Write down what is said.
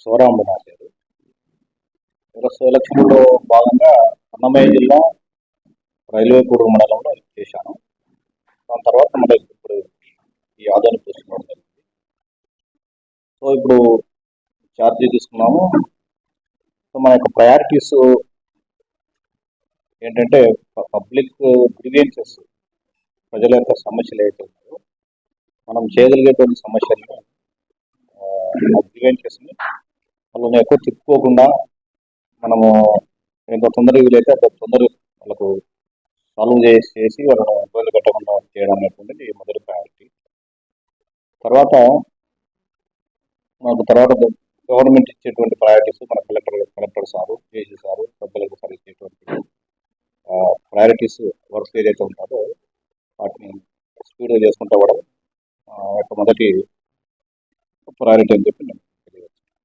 శివరాముడు నా పేరు ఎలక్షన్లో భాగంగా అన్నమయ్య జిల్లా రైల్వే కూడూరు మండలంలో చేశాను. దాని తర్వాత మళ్ళీ ఇప్పుడు ఈ ఆదాయం చూసుకోవడం జరిగింది. సో ఇప్పుడు ఛార్జీ తీసుకున్నాము. సో మన యొక్క ప్రయారిటీస్ ఏంటంటే పబ్లిక్ గ్రీవియన్సెస్ ప్రజల యొక్క సమస్యలు ఏవైతే ఉన్నాయో మనం చేయగలిగేటువంటి సమస్యలను గ్రీవియన్సెస్ని వాళ్ళని ఎక్కువ తిప్పుకోకుండా మనము ఎంత తొందరగా వీలైతే అంత తొందరగా వాళ్ళకు సాల్వ్ చేసి చేసి వాళ్ళను ఇబ్బంది పెట్టకుండా చేయడం అనేటువంటిది మొదటి ప్రయారిటీ తర్వాత మనకు తర్వాత గవర్నమెంట్ ఇచ్చేటువంటి ప్రయారిటీస్ మన collector collector sir AC sir సభ్యులకు సార్ ఇచ్చేటువంటి ప్రయారిటీస్ వర్క్స్ ఏదైతే ఉంటారో వాటిని స్పీడ్గా చేసుకుంటూ పోవడం యొక్క మొదటి ప్రయారిటీ అని చెప్పి నేను